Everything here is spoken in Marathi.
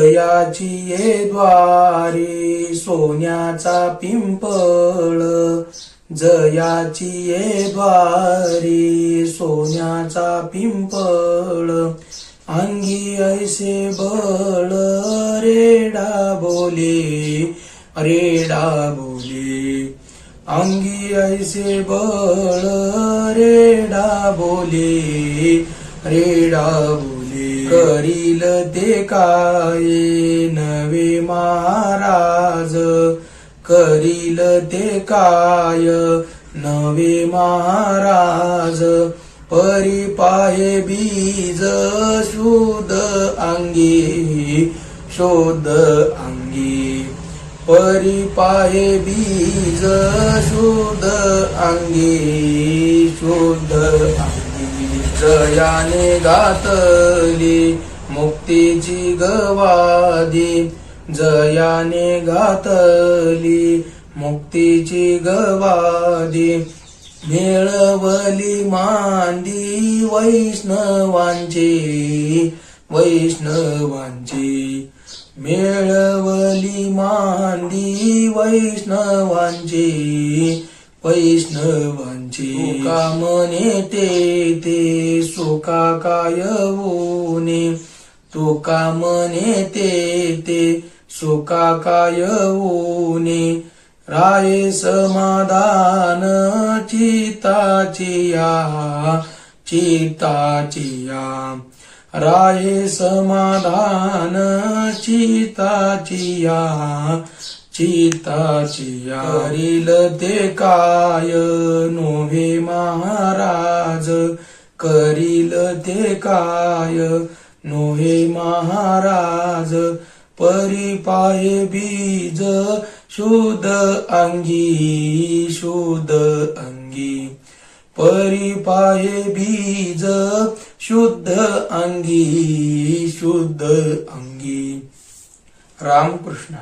जयाची ये द्वारी सोन्याचा पिंपळ. जयाची ये द्वारी सोन्याचा पिंपळ. अंगी ऐसे बळ रेडा बोले रेडा बोले. अंगी ऐसे बळ रेडा बोले रेडा बोले. करील ते काय? नवे महाराज करील ते काय? नवे महाराज परिपाहे बीज शोध अंगी शोध अंगी. परिपाहे बीज शोध अंगी. जयाने घातली मुक्तीची गवादी. जयाने घातली मुक्तीची गवादी. मिळवली मांदी वैष्णवांची वैष्णवांची. मिळवली मांदी वैष्णवांची. वैष्णवांची. कामने ते ते सुका काय ऊने तो कामने ते ते सुका काय ऊने राय समाधान चिताचिया चिताचिया. राय समाधान चिताचिया चिताचिया करील ते काय? नोहे महाराज करील ते काय? नोहे महाराज परिपाये बीज शुद्ध अंगी शुद्ध अंगी. परिपाये बीज शुद्ध अंगी शुद्ध अंगी. रामकृष्ण